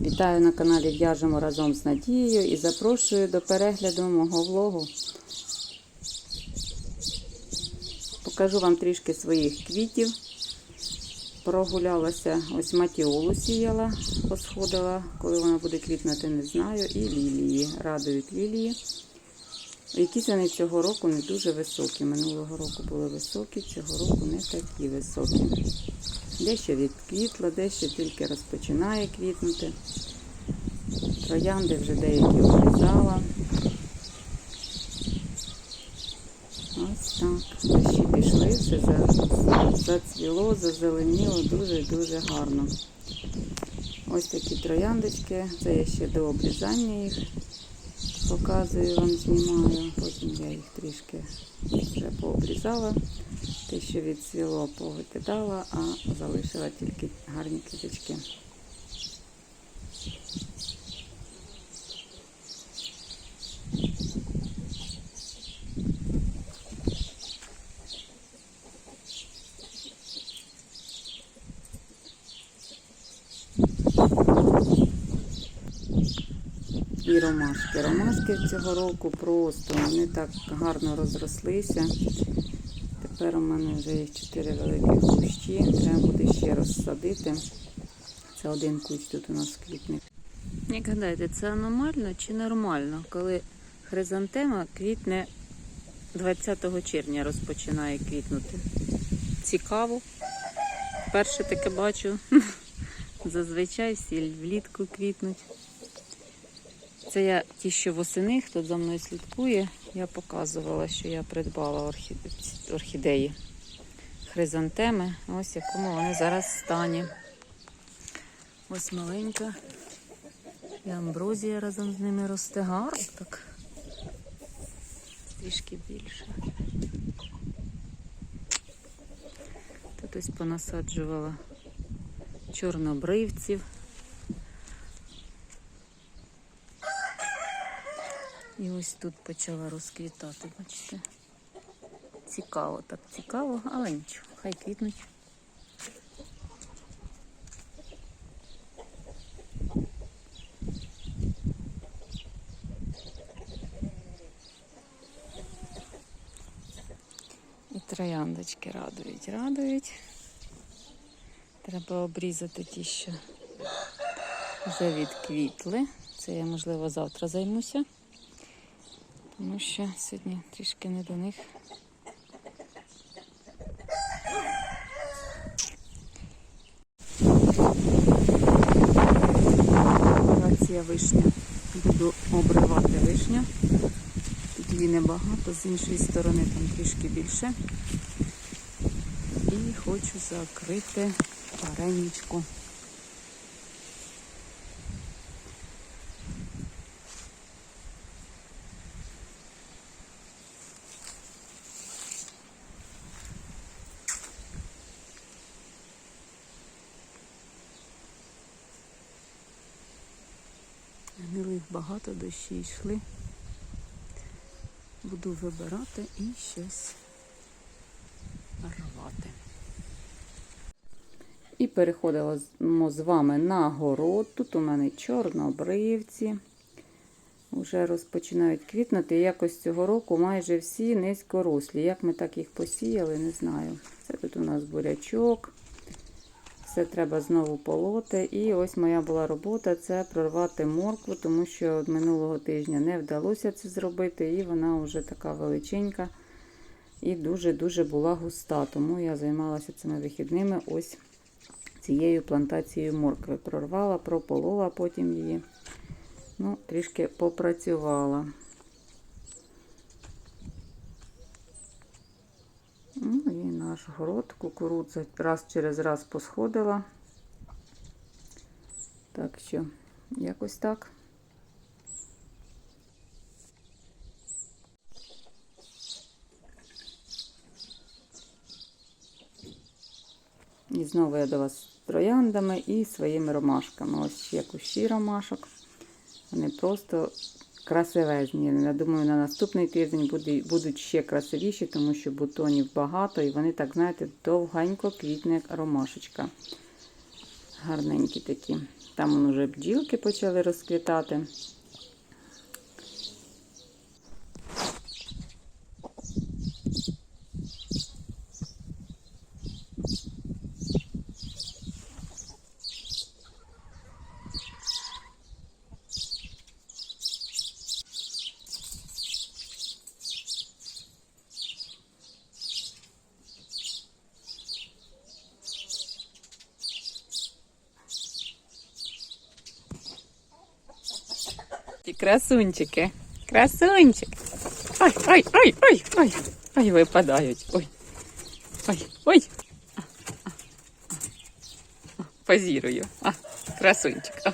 Вітаю на каналі В'яжемо разом з Надією і запрошую до перегляду мого влогу. Покажу вам трішки своїх квітів. Прогулялася, ось матіолу сіяла, посходила, коли вона буде квітнути, не знаю. І лілії. Радують лілії. Якісь вони цього року не дуже високі. Минулого року були високі, цього року не такі високі. Дещо відквітла, дещо тільки розпочинає квітнути. Троянди вже деякі обрізала. Ось так. Дощі пішли, все зацвіло, зазеленіло дуже-дуже гарно. Ось такі трояндочки. Це я ще до обрізання їх показую вам, знімаю. Потім я їх трішки вже пообрізала. Те, що відцвіло, повикидала, а залишила тільки гарні квіточки. І ромашки. Ромашки цього року просто вони так гарно розрослися. Тепер у мене вже їх 4 великі кущі. Треба буде ще розсадити. Це один кущ тут у нас квітне. Як гадаєте, це аномально чи нормально, коли хризантема квітне 20 червня розпочинає квітнути? Цікаво. Перше таке бачу. Зазвичай всі влітку квітнуть. Це я ті, що восени, хто за мною слідкує, я показувала, що я придбала орхі... орхідеї хризантеми. Ось якому вони зараз стані. Ось маленька. І амброзія разом з ними росте гарно так. Трішки більше. Тут ось понасаджувала чорнобривців. І ось тут почала розквітати, бачите. Цікаво, так цікаво, але нічого, хай квітнуть. І трояндочки радують, радують. Треба обрізати ті, що вже відквітли. Це я, можливо, завтра займуся. Тому що сьогодні трішки не до них. Акація вишня. Буду обривати вишню. Тут її небагато, з іншої сторони там трішки більше. І хочу закрити вареничку. Гнилих багато дощі йшли. Буду вибирати і щось рвати. І переходимо з вами на город. Тут у мене чорнобривці. Вже розпочинають квітнути. Якось цього року майже всі низькорослі. Як ми так їх посіяли, не знаю. Це тут у нас бурячок. Все треба знову полоти. І ось моя була робота це прорвати моркву, тому що минулого тижня не вдалося це зробити, і вона вже така величенька і дуже-дуже була густа. Тому я займалася цими вихідними ось цією плантацією моркви. Прорвала, прополола потім її. Ну, трішки попрацювала. Ну і наш город, кукурудза раз через раз посходила. Так що, якось так. І знову я до вас з трояндами і своїми ромашками. Ось ще кущі ромашок. Вони просто красивезні. Я думаю, на наступний тиждень буде- будуть ще красивіші, тому що бутонів багато, і вони так, знаєте, довгенько квітне ромашечка. Гарненькі такі. Там вже бджілки почали розквітати. Красунчики. Красунчик. Ой, ой, ой, ой, ой. Ой, випадають. Ой. Ой, ой. Позірую. А, красунчик. А.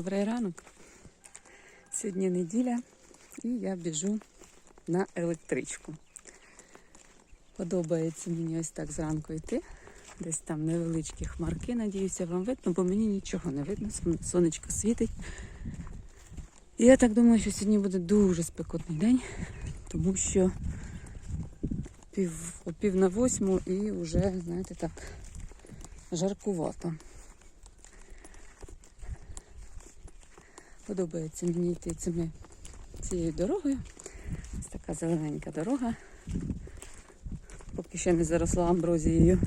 Добрий ранок. Сьогодні неділя і я біжу на електричку. Подобається мені ось так зранку йти. Десь там невеличкі хмарки, надіюся, вам видно, бо мені нічого не видно. Сонечко світить. І я так думаю, що сьогодні буде дуже спекотний день, тому що пів, пів на восьму і вже, знаєте, так, жаркувато. Подобається мені йти цими, цією дорогою. Ось така зелененька дорога. Поки ще не заросла амброзією.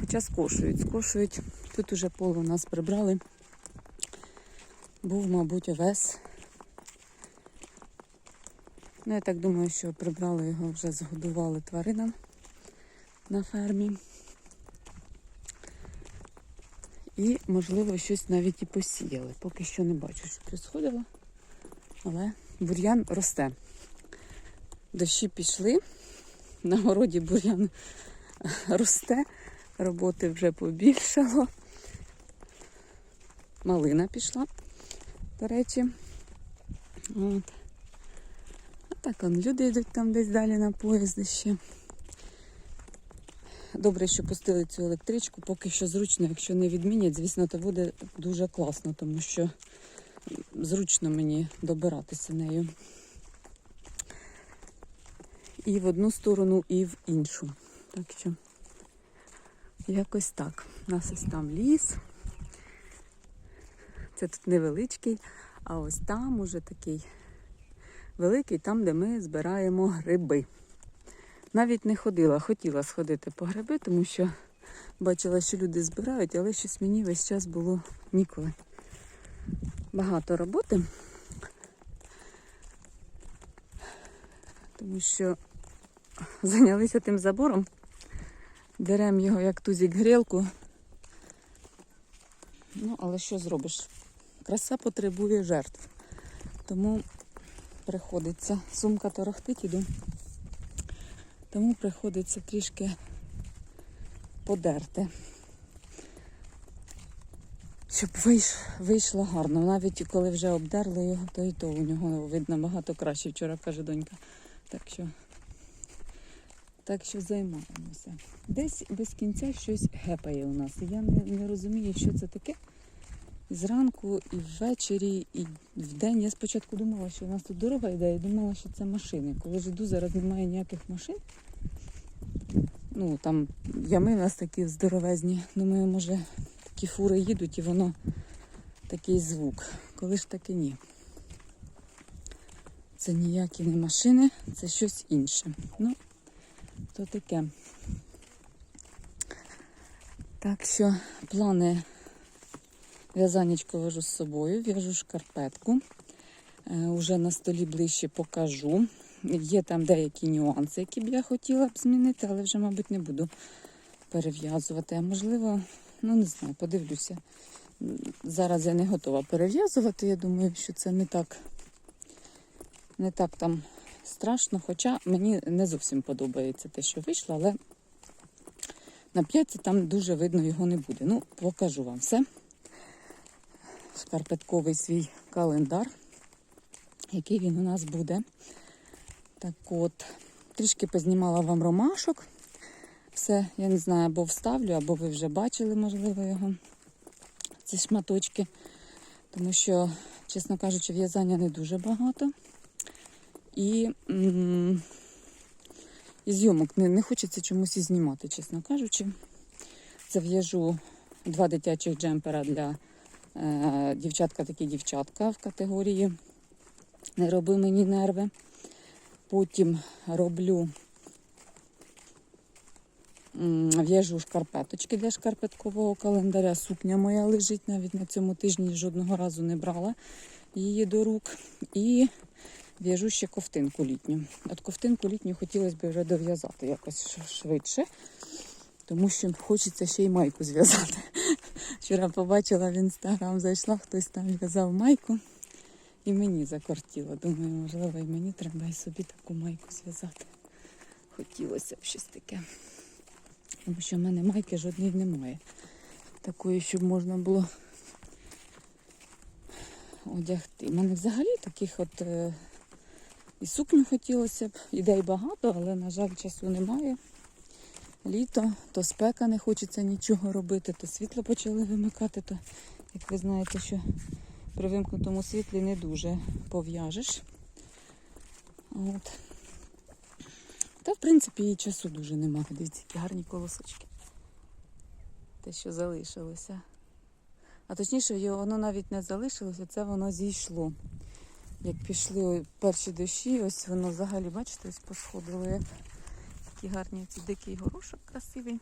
Хоча скошують, скошують. Тут уже поле у нас прибрали. Був, мабуть, овес. Ну, я так думаю, що прибрали його, вже згодували тваринам на фермі. І, можливо, щось навіть і посіяли. Поки що не бачу, що происходило. Але бур'ян росте. Дощі пішли. На городі бур'ян росте. Роботи вже побільшало. Малина пішла, до речі. От. А так люди йдуть там десь далі на поїзди ще. Добре, що пустили цю електричку, поки що зручно, якщо не відмінять, звісно, то буде дуже класно, тому що зручно мені добиратися нею. І в одну сторону, і в іншу. Так що якось так. У нас ось там ліс. Це тут невеличкий, а ось там уже такий великий, там, де ми збираємо гриби. Навіть не ходила, хотіла сходити по гриби, тому що бачила, що люди збирають, але щось мені весь час було ніколи. Багато роботи, тому що зайнялися тим забором, дерем його як тузік грілку. Ну, але що зробиш? Краса потребує жертв. Тому приходиться. Сумка торохтить іду. Тому приходиться трішки подерти. Щоб вийш, вийшло гарно. Навіть коли вже обдерли його, то і то у нього видно багато краще. Вчора каже донька. Так що, так що займаємося. Десь без кінця щось гепає у нас. Я не, не розумію, що це таке. І Зранку, і ввечері, і вдень. Я спочатку думала, що у нас тут дорога йде, і думала, що це машини. Коли ж йду, зараз немає ніяких машин. Ну, там ями у нас такі здоровезні. Думаю, може, такі фури їдуть і воно такий звук. Коли ж таки ні. Це ніякі не машини, це щось інше. Ну, то таке. Так що плани в'язанечко вожу з собою, в'яжу шкарпетку. Е, Уже на столі ближче покажу. Є там деякі нюанси, які б я хотіла б змінити, але вже, мабуть, не буду перев'язувати. А можливо, ну не знаю, подивлюся. Зараз я не готова перев'язувати. Я думаю, що це не так, не так там страшно. Хоча мені не зовсім подобається те, що вийшло, але на п'ятці там дуже видно його не буде. Ну, покажу вам все. Шкарпетковий свій календар, який він у нас буде. Так от, трішки познімала вам ромашок. Все, я не знаю, або вставлю, або ви вже бачили, можливо, його. Ці шматочки. Тому що, чесно кажучи, в'язання не дуже багато. І, і зйомок не, не хочеться чомусь і знімати, чесно кажучи. Зав'яжу два дитячих джемпера для дівчатка такі дівчатка в категорії Не роби мені нерви. Потім роблю в'яжу шкарпеточки для шкарпеткового календаря. Сукня моя лежить навіть на цьому тижні жодного разу не брала її до рук. І в'яжу ще ковтинку літню. От ковтинку літню хотілося б вже дов'язати якось швидше, тому що хочеться ще й майку зв'язати. Вчора побачила в інстаграм, зайшла, хтось там в'язав майку. І мені закортіло. Думаю, можливо, і мені треба і собі таку майку зв'язати. Хотілося б щось таке. Тому що в мене майки жодної немає. Такої, щоб можна було одягти. У мене взагалі таких от е, і сукню хотілося б. Ідей багато, але, на жаль, часу немає. Літо, то спека не хочеться нічого робити, то світло почали вимикати, то, як ви знаєте, що при вимкнутому світлі не дуже пов'яжеш. От. Та, в принципі, і часу дуже немає. Дивіться, які гарні колосочки. Те, що залишилося. А точніше, воно навіть не залишилося, це воно зійшло. Як пішли перші дощі, ось воно взагалі, бачите, ось посходило. Як такий гарний ці дикий горошок красивий.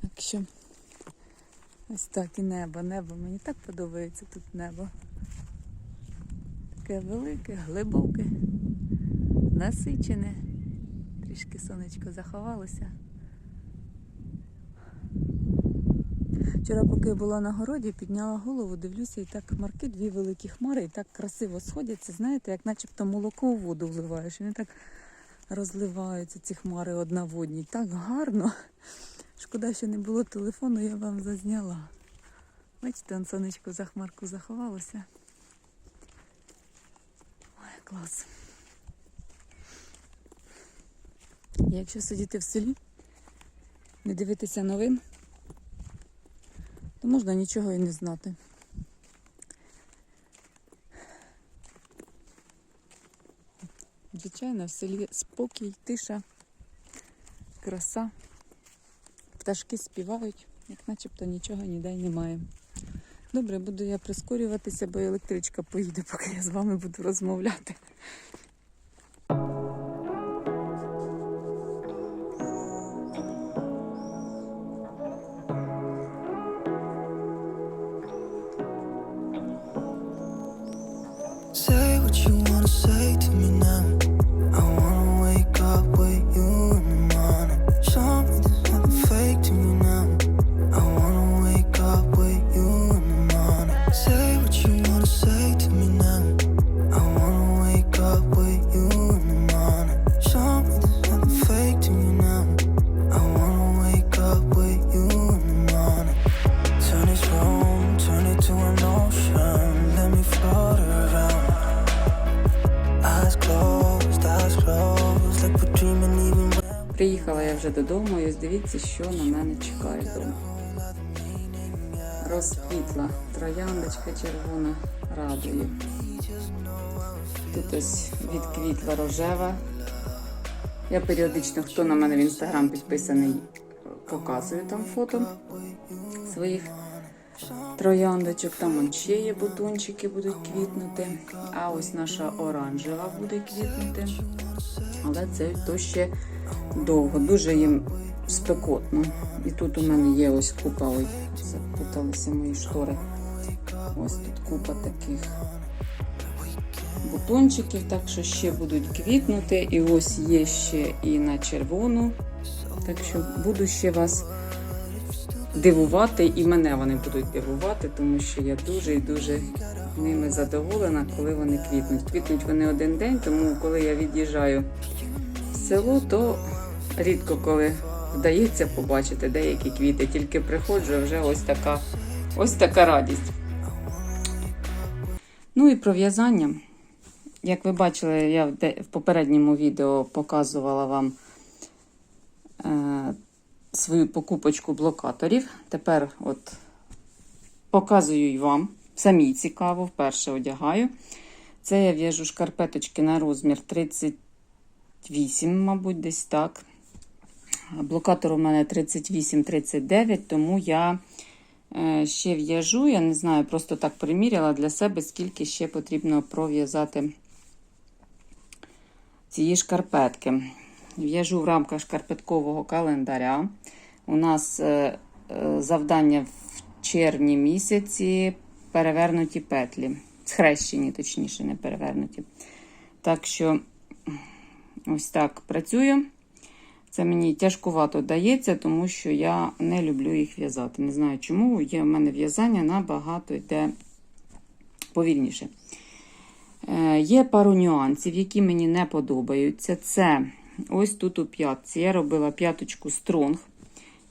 Так що ось так і небо. Небо мені так подобається тут небо. Таке велике, глибоке, насичене. Трішки сонечко заховалося. Вчора, поки була на городі, підняла голову, дивлюся, і так хмарки, дві великі хмари, і так красиво сходяться, знаєте, як начебто молоко у воду вливаєш. І вони так розливаються, ці хмари одна в одній. Так гарно. Шкода, що не було телефону, я вам зазняла. Бачите, он за хмарку заховалося. Ой, клас. Якщо сидіти в селі, не дивитися новин, то можна нічого і не знати. Звичайно, в селі спокій, тиша, краса. Пташки співають, як начебто нічого ніде й немає. Добре, буду я прискорюватися, бо електричка поїде, поки я з вами буду розмовляти. Приїхала я вже додому і ось дивіться, що на мене чекає вдома. Розквітла трояндочка червона радує. Тут ось відквітла рожева. Я періодично, хто на мене в інстаграм підписаний, показую там фото своїх трояндочок. Там он ще є бутончики будуть квітнути. А ось наша оранжева буде квітнути. Але це то ще довго, дуже їм спекотно. І тут у мене є ось купа, ой, запуталися мої штори. Ось тут купа таких бутончиків, так що ще будуть квітнути. І ось є ще і на червону. Так що буду ще вас дивувати, і мене вони будуть дивувати, тому що я дуже і дуже ними задоволена, коли вони квітнуть. Квітнуть вони один день, тому коли я від'їжджаю село, то рідко коли вдається побачити деякі квіти. Тільки приходжу, вже ось така, ось така радість. Ну і про в'язання. Як ви бачили, я в попередньому відео показувала вам е, свою покупочку блокаторів. Тепер от показую й вам. Самій цікаво, вперше одягаю. Це я в'яжу шкарпеточки на розмір 38, мабуть, десь так. Блокатор у мене 38-39, тому я е, ще в'яжу. Я не знаю, просто так приміряла для себе, скільки ще потрібно пров'язати цієї шкарпетки. В'яжу в рамках шкарпеткового календаря. У нас е, е, завдання в червні місяці перевернуті петлі. Схрещені, точніше, не перевернуті. Так що ось так працюю. Це мені тяжкувато дається, тому що я не люблю їх в'язати. Не знаю чому. Є в мене в'язання набагато йде повільніше. Е, Є пару нюансів, які мені не подобаються. Це ось тут у п'ятці. Я робила п'яточку стронг.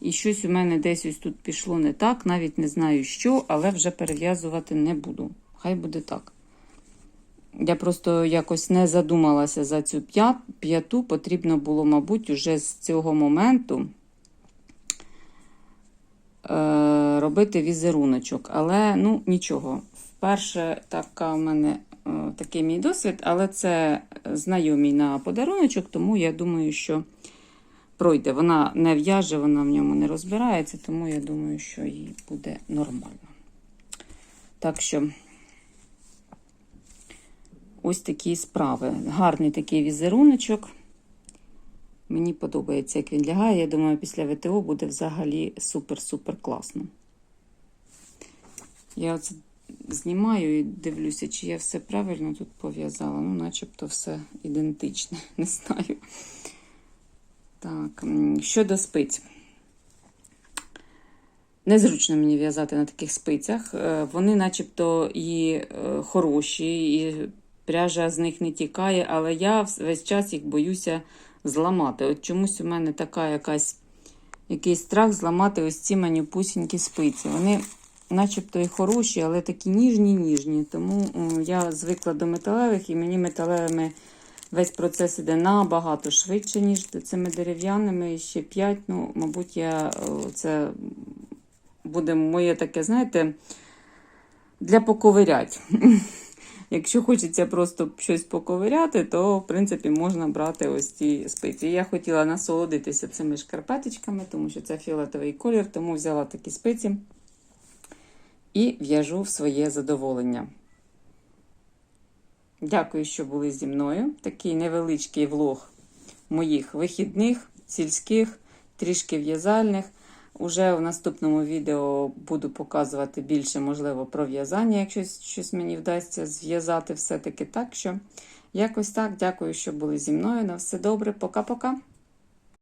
І щось у мене десь ось тут пішло не так. Навіть не знаю що, але вже перев'язувати не буду. Хай буде так. Я просто якось не задумалася за цю п'яту. Потрібно було, мабуть, уже з цього моменту е, робити візеруночок. Але ну нічого. Вперше така в мене е, такий мій досвід, але це знайомий на подаруночок, тому я думаю, що пройде. Вона не в'яже, вона в ньому не розбирається, тому я думаю, що їй буде нормально. Так що. Ось такі справи. Гарний такий візеруночок. Мені подобається, як він лягає. Я думаю, після ВТО буде взагалі супер-супер класно. Я оце знімаю і дивлюся, чи я все правильно тут пов'язала. Ну, начебто все ідентичне, не знаю. Так, щодо спиць. Незручно мені в'язати на таких спицях. Е, Вони, начебто, і е, хороші, і пряжа з них не тікає, але я весь час їх боюся зламати. От чомусь у мене така якась якийсь страх зламати ось ці манюпусінькі спиці. Вони начебто і хороші, але такі ніжні-ніжні. Тому я звикла до металевих, і мені металевими весь процес іде набагато швидше, ніж цими дерев'яними. Ще 5, ну, мабуть, я це буде моє таке, знаєте, для поковирять. Якщо хочеться просто щось поковиряти, то, в принципі, можна брати ось ці спиці. Я хотіла насолодитися цими шкарпеточками, тому що це фіолетовий колір, тому взяла такі спиці і в'яжу в своє задоволення. Дякую, що були зі мною. Такий невеличкий влог моїх вихідних, сільських, трішки в'язальних. Уже в наступному відео буду показувати більше, можливо, про в'язання, якщо щось мені вдасться зв'язати все-таки так. що якось так. Дякую, що були зі мною. На все добре. Пока-пока.